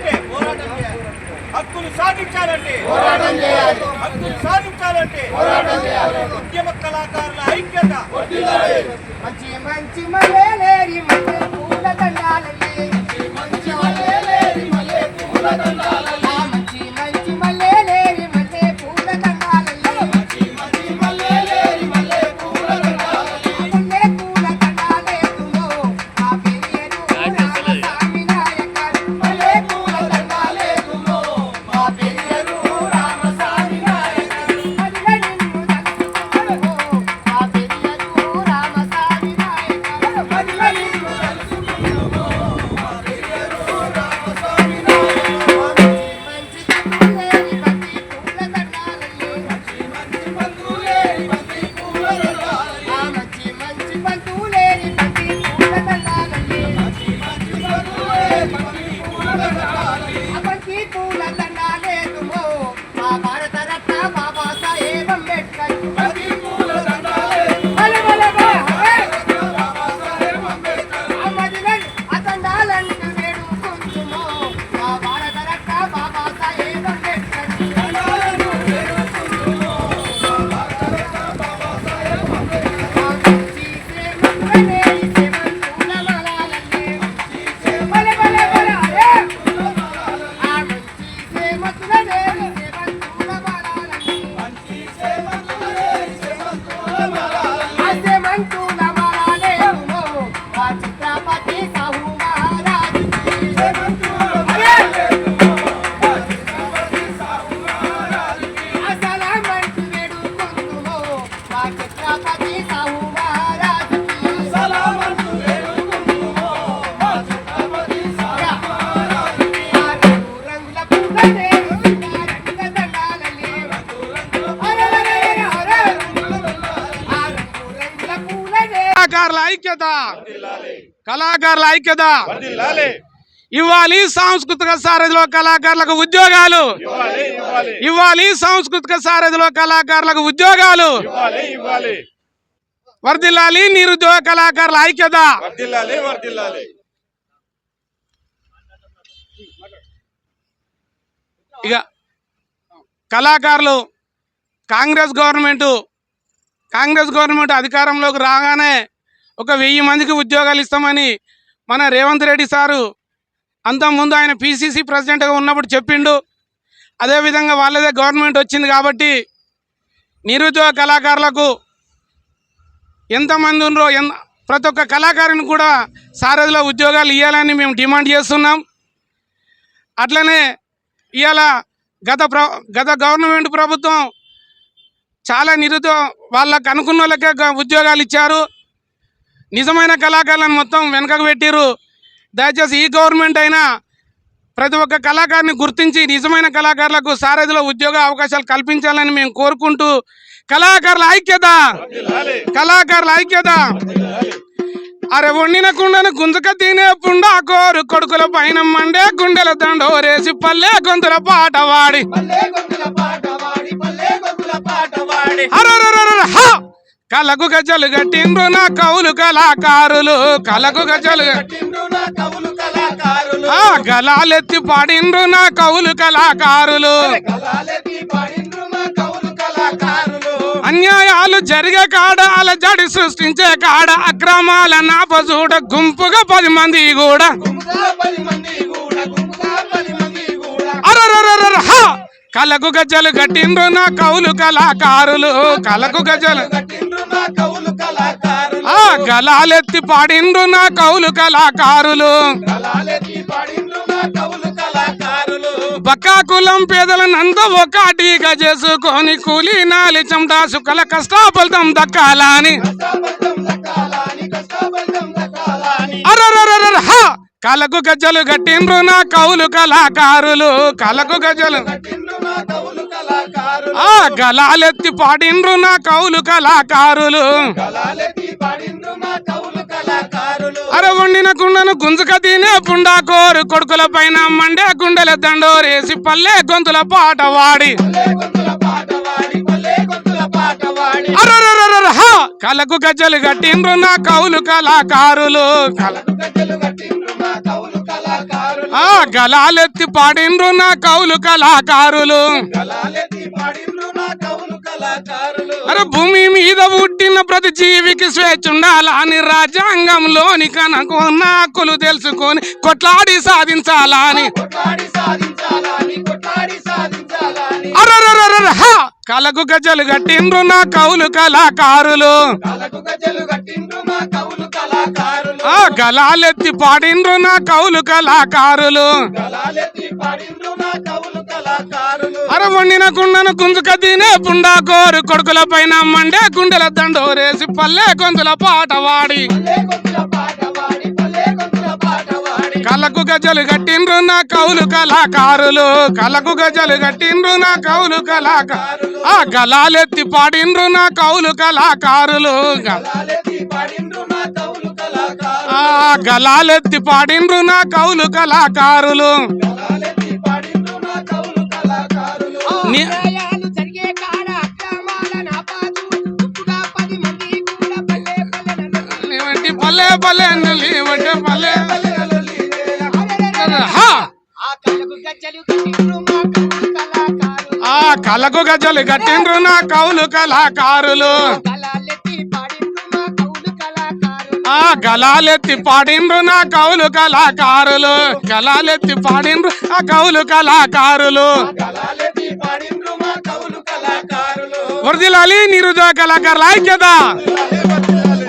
సాధించాలంటే హక్కులు సాధించాలంటే పోరాటం చేయాలి. హక్కులు సాధించాలంటే పోరాటం చేయాలి. ఉద్యమ కళాకారుల ఐక్యత. మంచి మంచి మల్లెలేరి మల్లె పూల దండాలల్లే మంచి మల్లెలేరి మల్లె పూల దండాలల్లే ఐక్యత. కళాకారుల ఐక్యత. ఇవ్వాలి సాంస్కృతిక సారథిలో కళాకారులకు ఉద్యోగాలు. ఇవ్వాలి సాంస్కృతిక సారథిలో కళాకారులకు ఉద్యోగాలు. వర్ధిల్లాలి నిరుద్యోగ కళాకారుల ఐక్యత. వర్దిల్లాలి వర్దిల్లాలి. ఇక కళాకారులు కాంగ్రెస్ గవర్నమెంట్ కాంగ్రెస్ గవర్నమెంట్ అధికారంలోకి రాగానే ఒక వెయ్యి మందికి ఉద్యోగాలు ఇస్తామని మన రేవంత్ రెడ్డి సారు అంతకుముందు ఆయన పిసిసి ప్రెసిడెంట్గా ఉన్నప్పుడు చెప్పిండు. అదేవిధంగా వాళ్ళదే గవర్నమెంట్ వచ్చింది కాబట్టి నిరుద్యోగ కళాకారులకు ఎంతమంది ఉన్నారో ఎన్ ప్రతి ఒక్క కళాకారుని కూడా సారథిలో ఉద్యోగాలు ఇవ్వాలని మేము డిమాండ్ చేస్తున్నాం. అట్లనే ఇవాళ గత ప్ర గత గవర్నమెంట్ ప్రభుత్వం చాలా నిరుద్యోగ వాళ్ళకు అనుకున్న వాళ్ళకే ఉద్యోగాలు ఇచ్చారు. నిజమైన కళాకారులను మొత్తం వెనకకు పెట్టిరు దయచేసి ఈ గవర్నమెంట్ అయినా ప్రతి ఒక్క కళాకారుని గుర్తించి నిజమైన కళాకారులకు సారథిలో ఉద్యోగ అవకాశాలు కల్పించాలని మేము కోరుకుంటూ కళాకారుల ఐక్యత! కళాకారుల ఐక్యత! అరే వండిన కుండను గుంజక తినే పుండ కోరు కొడుకుల పైన మండే గుండెల దండోరేసి పల్లె గొంతుల పాట వాడి కలకు గజలు గట్టిండ్రు నా కవులు కళాకారులు. కలకు గజలు ఆ గలాలెత్తి పాడిండ్రు నా కవులు కళాకారులు. అన్యాయాలు జరిగే కాడ అలజడి సృష్టించే కాడ అక్రమాల నాపజూడ గుంపుగా పది మంది కూడా గుంపుగా కలకు గజ్జలు గట్టిండ్రు నా కౌలు కళాకారులు. కలకు గజ్జలు ఆ గలాలెత్తి పాడిండ్రు నా కౌలు కళాకారులు. బకా బక్కా కులం పేదలనంతా ఒకటిగా చేసుకొని కూలి నాలి చెమటా సుకల కష్టాఫలితం దక్కాలని. కష్టపడతాం కలకు గజలు గట్టిండ్రు నా కౌలు కళాకారులు. కలకు గజలు. ఆ గలాలెత్తి పాడిండ్రు నా కౌలు కళాకారులు. అరే వండిన కుండను గుంజుక తినే పుండా కోరు కొడుకుల పైన మండే గుండెల దండోరేసి పల్లె గొంతుల పాట వాడి. అరే కలకు గజ్జలు కట్టిండ్రు నా కౌలు కళాకారులు. కవులు ఆ గలాలెత్తి పాడిండ్రు నా కౌలు కళాకారులు. కవులు అరే భూమి మీద పుట్టిన ప్రతి జీవికి స్వేచ్ఛ ఉండాలని రాజ్యాంగంలోని కనకు హక్కులు తెలుసుకొని కొట్లాడి సాధించాలని కలకు గజలు కట్టిండ్రు నా కౌలు కళాకారులు. ఆ గలాలెత్తి పాడిండ్రు నా కౌలు కళాకారులు. అర వండిన కుండను కుంజుక తినే పుండా కోరు కొడుకుల పైన మండే గుండెల దండోరేసి పల్లె గొంతుల పాట వాడి. కలకు గజలు కట్టిండ్రు నా కౌలు కళాకారులు. కలకు గజలు కట్టిండ్రు నా కౌలు కళాకారులు. ఆ గలాలెత్తి పాడిండ్రు నా కౌలు కళాకారులు. ఆ గలాలెత్తి పాడిండ్రు నా కౌలు కళాకారులు. కళాలెత్తి పాడిండ్రు మా ఆ కళ్ళకు గజ్జలు కట్టిండ్రు కలకు నా కౌలు కళాకారులు. ఆ గలాలెత్తి పాడిండ్రు నా కౌలు కళాకారులు. గలాలెత్తి పాడిండ్రు ఆ కౌలు కళాకారులు. వరదిలాలి నిరుద్యోగ కళాకారుల ఐక్యత.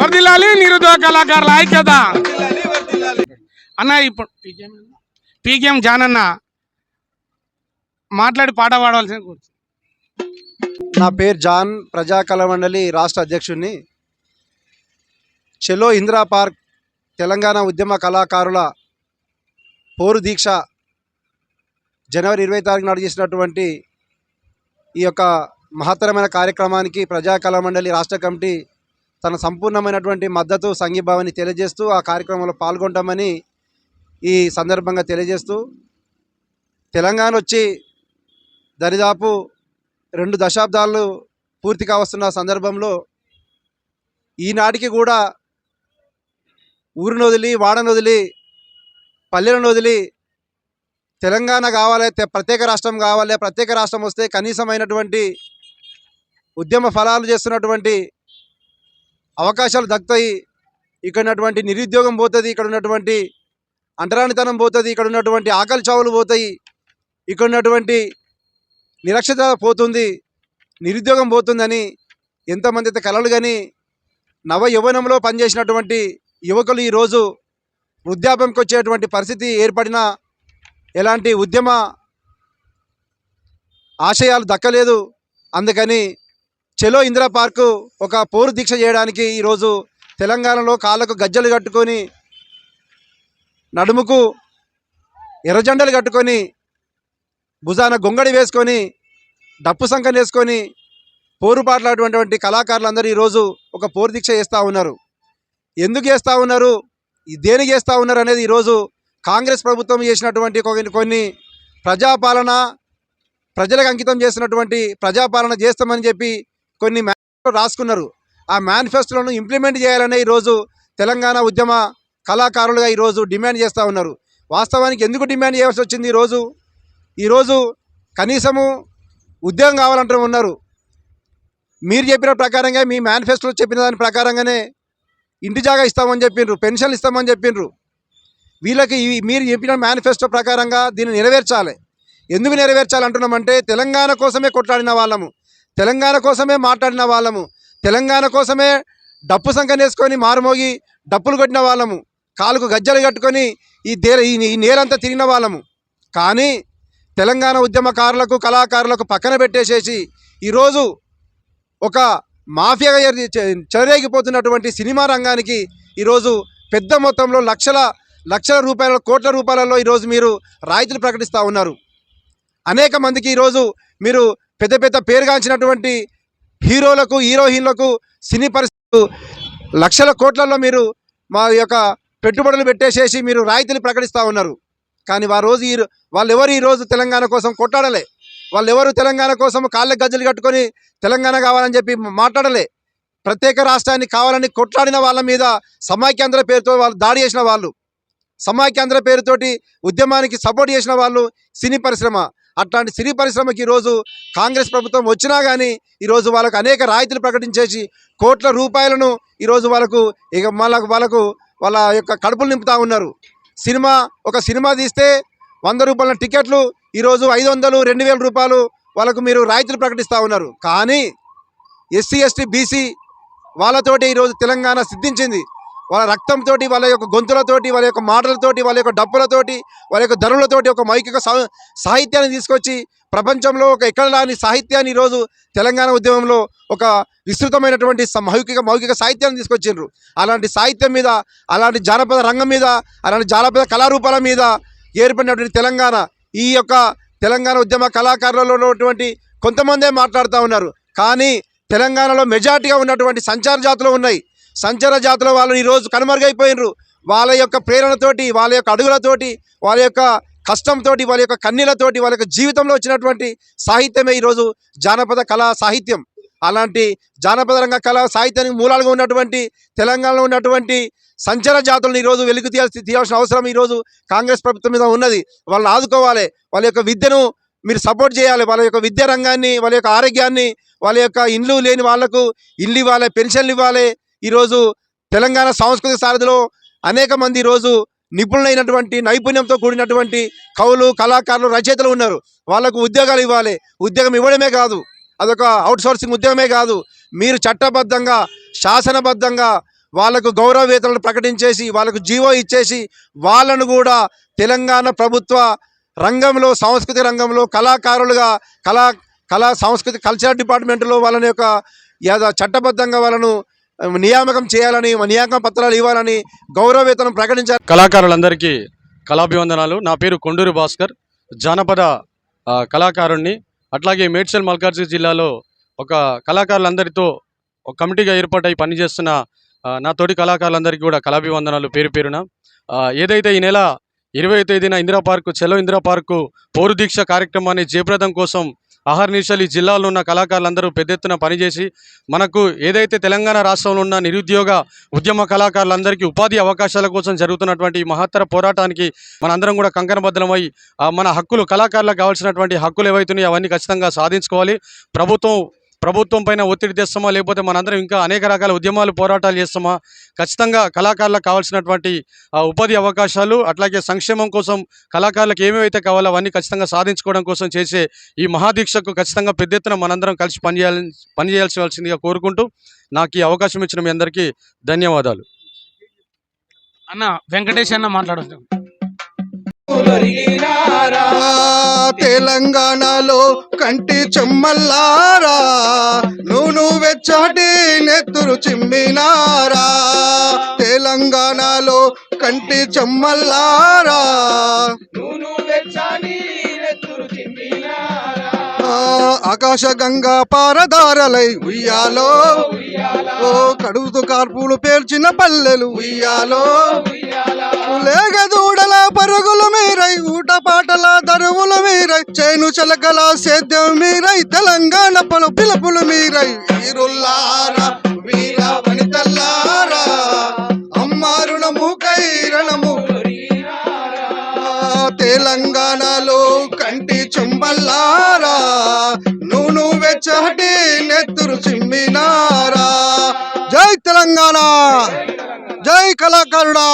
వరదిలాలి నిరుద్యోగ కళాకారుల ఐక్యత. అన్న ఇప్పుడు పీకేఎం జానన్న మాట్లాడి పాట పాడవలసిన కూర్చు. నా పేరు జాన్ ప్రజాకళ మండలి రాష్ట్ర అధ్యక్షుడిని. చెలో ఇందిరా పార్క్ తెలంగాణ ఉద్యమ కళాకారుల పోరు దీక్ష జనవరి ఇరవై తారీఖు నాడు చేసినటువంటి ఈ యొక్క మహత్తరమైన కార్యక్రమానికి ప్రజా కళా మండలి రాష్ట్ర కమిటీ తన సంపూర్ణమైనటువంటి మద్దతు సంఘీభావాన్ని తెలియజేస్తూ ఆ కార్యక్రమంలో పాల్గొంటామని ఈ సందర్భంగా తెలియజేస్తూ తెలంగాణ వచ్చి దరిదాపు రెండు దశాబ్దాలు పూర్తి కావస్తున్న సందర్భంలో ఈనాటికి కూడా ఊరిని వదిలి వాడని వదిలి పల్లెలను వదిలి తెలంగాణ కావాలి ప్రత్యేక రాష్ట్రం కావాలి ప్రత్యేక రాష్ట్రం వస్తే కనీసమైనటువంటి ఉద్యమ ఫలాలు చేస్తున్నటువంటి అవకాశాలు దక్కుతాయి. ఇక్కడ ఉన్నటువంటి నిరుద్యోగం పోతుంది ఇక్కడ ఉన్నటువంటి అంటరానితనం పోతుంది ఇక్కడ ఉన్నటువంటి ఆకలి చావులు పోతాయి ఇక్కడ ఉన్నటువంటి నిరక్షత పోతుంది నిరుద్యోగం పోతుందని ఎంతమంది అయితే కలలు కానీ నవ యవ్వనంలో పనిచేసినటువంటి యువకులు ఈరోజు వృద్ధాప్యంకి వచ్చేటువంటి పరిస్థితి ఏర్పడిన ఎలాంటి ఉద్యమ ఆశయాలు దక్కలేదు. అందుకని చెలో ఇందిరా పార్కు ఒక పోరు దీక్ష చేయడానికి ఈరోజు తెలంగాణలో కాళ్ళకు గజ్జలు కట్టుకొని నడుముకు ఎర్రజెండలు కట్టుకొని భుజాన గొంగడి వేసుకొని డప్పు సంకం వేసుకొని పోరు పాటలాడేటువంటి కళాకారులందరూ ఈరోజు ఒక పోరు దీక్ష చేస్తూ ఉన్నారు. ఎందుకు చేస్తూ ఉన్నారు? ఈ దేనికి చేస్తూ ఉన్నారు అనేది ఈరోజు కాంగ్రెస్ ప్రభుత్వం చేసినటువంటి కొన్ని కొన్ని ప్రజాపాలన ప్రజలకు అంకితం చేసినటువంటి ప్రజాపాలన చేస్తామని చెప్పి కొన్ని మేనిఫెస్టో రాసుకున్నారు. ఆ మేనిఫెస్టోలను ఇంప్లిమెంట్ చేయాలనే ఈరోజు తెలంగాణ ఉద్యమ కళాకారులుగా ఈరోజు డిమాండ్ చేస్తూ ఉన్నారు. వాస్తవానికి ఎందుకు డిమాండ్ చేయాల్సి వచ్చింది ఈరోజు? ఈరోజు కనీసము ఉద్యోగం కావాలంటూ ఉన్నారు. మీరు చెప్పిన ప్రకారంగా మీ మేనిఫెస్టోలో చెప్పిన దాని ప్రకారంగానే ఇంటి జాగా ఇస్తామని చెప్పిండ్రు పెన్షన్లు ఇస్తామని చెప్పిండ్రు వీళ్ళకి మీరు చెప్పిన మేనిఫెస్టో ప్రకారంగా దీన్ని నెరవేర్చాలి. ఎందుకు నెరవేర్చాలంటున్నామంటే తెలంగాణ కోసమే కొట్లాడిన వాళ్ళము. తెలంగాణ కోసమే మాట్లాడిన వాళ్ళము. తెలంగాణ కోసమే డప్పు సంఖ్య వేసుకొని మారుమోగి డప్పులు కొట్టిన వాళ్ళము. కాలుకు గజ్జలు కట్టుకొని ఈ దే ఈ నేలంతా తిరిగిన వాళ్ళము. కానీ తెలంగాణ ఉద్యమకారులకు కళాకారులకు పక్కన పెట్టేసేసి ఈరోజు ఒక మాఫియాగా ఎర్రి- చెలరేగిపోతున్నటువంటి సినిమా రంగానికి ఈరోజు పెద్ద మొత్తంలో లక్షల లక్షల రూపాయల కోట్ల రూపాయలలో ఈరోజు మీరు రాయితీలు ప్రకటిస్తూ ఉన్నారు. అనేక మందికి ఈరోజు మీరు పెద్ద పెద్ద పేరుగాంచినటువంటి హీరోలకు హీరోయిన్లకు సినీ పరిస్థితులు లక్షల కోట్లలో మీరు మా యొక్క పెట్టుబడులు పెట్టేసేసి మీరు రాయితీలు ప్రకటిస్తూ ఉన్నారు. కానీ ఆ రోజు ఈ వాళ్ళు ఎవరు ఈరోజు తెలంగాణ కోసం కొట్టాడలే వాళ్ళు ఎవరు తెలంగాణ కోసం కాళ్ళ గజ్జలు కట్టుకొని తెలంగాణ కావాలని చెప్పి మాట్లాడలే. ప్రత్యేక రాష్ట్రాన్ని కావాలని కొట్లాడిన వాళ్ళ మీద సమాఖ్యాంధ్ర పేరుతో వాళ్ళు దాడి చేసిన వాళ్ళు సమాఖ్యాంధ్ర పేరుతోటి ఉద్యమానికి సపోర్ట్ చేసిన వాళ్ళు సినీ పరిశ్రమ. అట్లాంటి సినీ పరిశ్రమకి ఈరోజు కాంగ్రెస్ ప్రభుత్వం వచ్చినా కానీ ఈరోజు వాళ్ళకు అనేక రాయితీలు ప్రకటించేసి కోట్ల రూపాయలను ఈరోజు వాళ్ళకు ఇక వాళ్ళకు వాళ్ళకు వాళ్ళ యొక్క కడుపులు నింపుతూ ఉన్నారు. సినిమా ఒక సినిమా తీస్తే వంద రూపాయల టికెట్లు ఈరోజు ఐదు వందలు రెండు వేల రూపాయలు వాళ్ళకు మీరు రాయితీలు ప్రకటిస్తూ ఉన్నారు. కానీ ఎస్సీ ఎస్టీ బీసీ వాళ్ళతోటి ఈరోజు తెలంగాణ సిద్ధించింది. వాళ్ళ రక్తంతో వాళ్ళ యొక్క గొంతులతోటి వాళ్ళ యొక్క మాటలతోటి వాళ్ళ యొక్క డప్పులతోటి వాళ్ళ యొక్క ధనులతోటి ఒక మౌఖిక సాహిత్యాన్ని తీసుకొచ్చి ప్రపంచంలో ఒక ఎక్కడ రాని సాహిత్యాన్ని ఈరోజు తెలంగాణ ఉద్యమంలో ఒక విస్తృతమైనటువంటి మౌఖిక మౌఖిక సాహిత్యాన్ని తీసుకొచ్చిండ్రు. అలాంటి సాహిత్యం మీద అలాంటి జానపద రంగం మీద అలాంటి జానపద కళారూపాల మీద ఏర్పడినటువంటి తెలంగాణ ఈ యొక్క తెలంగాణ ఉద్యమ కళాకారులలో ఉన్నటువంటి కొంతమందే మాట్లాడుతూ ఉన్నారు. కానీ తెలంగాణలో మెజార్టీగా ఉన్నటువంటి సంచార జాతులు ఉన్నాయి. సంచార జాతుల వాళ్ళు ఈరోజు కనుమరుగైపోయినరు. వాళ్ళ యొక్క ప్రేరణతోటి వాళ్ళ యొక్క అడుగులతోటి వాళ్ళ యొక్క కష్టంతో వాళ్ళ యొక్క కన్నీలతోటి వాళ్ళ యొక్క జీవితంలో వచ్చినటువంటి సాహిత్యమే ఈరోజు జానపద కళా సాహిత్యం. అలాంటి జానపద రంగ కళా సాహిత్యానికి మూలాలుగా ఉన్నటువంటి తెలంగాణలో ఉన్నటువంటి సంచర జాతులను ఈరోజు వెలుగు తీయాల్సి తీయాల్సిన అవసరం ఈరోజు కాంగ్రెస్ ప్రభుత్వం మీద ఉన్నది. వాళ్ళని ఆదుకోవాలి. వాళ్ళ యొక్క విద్యను మీరు సపోర్ట్ చేయాలి. వాళ్ళ యొక్క విద్యా రంగాన్ని వాళ్ళ యొక్క ఆరోగ్యాన్ని వాళ్ళ యొక్క ఇండ్లు లేని వాళ్ళకు ఇల్లు ఇవ్వాలి పెన్షన్లు ఇవ్వాలి. ఈరోజు తెలంగాణ సాంస్కృతిక సారథిలో అనేక మంది ఈరోజు నిపుణులైనటువంటి నైపుణ్యంతో కూడినటువంటి కవులు కళాకారులు రచయితలు ఉన్నారు. వాళ్ళకు ఉద్యోగాలు ఇవ్వాలి. ఉద్యోగం ఇవ్వడమే కాదు. అదొక అవుట్సోర్సింగ్ ఉద్యోగమే కాదు. మీరు చట్టబద్ధంగా శాసనబద్ధంగా వాళ్ళకు గౌరవ వేతనలు ప్రకటించేసి వాళ్ళకు జీవో ఇచ్చేసి వాళ్ళను కూడా తెలంగాణ ప్రభుత్వ రంగంలో సాంస్కృతిక రంగంలో కళాకారులుగా కళా కళా సాంస్కృతిక కల్చరల్ డిపార్ట్మెంట్లో వాళ్ళని యొక్క చట్టబద్ధంగా వాళ్ళను నియామకం చేయాలని నియామక పత్రాలు ఇవ్వాలని గౌరవ వేతనం కళాకారులందరికీ కళాభివందనాలు. నా పేరు కొండూరు భాస్కర్. జానపద కళాకారుణ్ణి అట్లాగే మేడ్చల్ మల్కార్జీ జిల్లాలో ఒక కళాకారులందరితో ఒక కమిటీగా ఏర్పాటై పనిచేస్తున్న నా తోటి కళాకారులందరికీ కూడా కళాభివందనాలు పేరు పేరున. ఏదైతే ఈ నెల ఇరవై తేదీన ఇందిరా పార్కు చెలో ఇందిరా పార్కు పౌరు దీక్ష కార్యక్రమాన్ని జయప్రదం కోసం అహర్నిశలు ఈ జిల్లాలో ఉన్న కళాకారులందరూ పెద్ద ఎత్తున పనిచేసి మనకు ఏదైతే తెలంగాణ రాష్ట్రంలో ఉన్న నిరుద్యోగ ఉద్యమ కళాకారులందరికీ ఉపాధి అవకాశాల కోసం జరుగుతున్నటువంటి ఈ మహత్తర పోరాటానికి మనందరం కూడా కంకణబద్ధమై మన హక్కులు కళాకారులకు కావాల్సినటువంటి హక్కులు ఏవైతున్నాయో అవన్నీ ఖచ్చితంగా సాధించుకోవాలి. ప్రభుత్వం ప్రభుత్వం పైన ఒత్తిడి తెస్తామా? లేకపోతే మనందరం ఇంకా అనేక రకాల ఉద్యమాలు పోరాటాలు చేస్తామా? ఖచ్చితంగా కళాకారులకు కావాల్సినటువంటి ఉపాధి అవకాశాలు అట్లాగే సంక్షేమం కోసం కళాకారులకు ఏమేవైతే కావాలో అవన్నీ ఖచ్చితంగా సాధించుకోవడం కోసం చేసే ఈ మహాదీక్షకు ఖచ్చితంగా పెద్ద ఎత్తున మనందరం కలిసి పనిచేయాలి పనిచేయాల్సిందిగా కోరుకుంటూ నాకు ఈ అవకాశం ఇచ్చిన మీ అందరికీ ధన్యవాదాలు. అన్న వెంకటేష్ అన్న మాట్లాడుతున్నాం తెలంగాణలో కంటి చెమ్మల్లారా నూనె వెచ్చటి నెత్తురు చిమ్మినారా? తెలంగాణలో కంటి చెమ్మల్లారా నూను ఆ, ఆకాశ గంగా పారదారలై ఉయ్యాలో. ఓ కడుగుతూ కార్పులు పేర్చిన పల్లెలు ఉయ్యాలో. లేగ దూడల పరుగులు మీరై ఊట పాటల దరువులు మీరై చేను చలకల సేద్యం మీరై తెలంగాణ పలు పిలుపులు మీరై. వీరుల్లారా వీర వనితల్లారా అమ్మారుణము కైరణము తెలంగాణలో కంటి చుంబల్లారా? నూనె వెచ్చటి నెత్తురు చిమ్మినారా? జై తెలంగాణ! జై కళాకారుడా!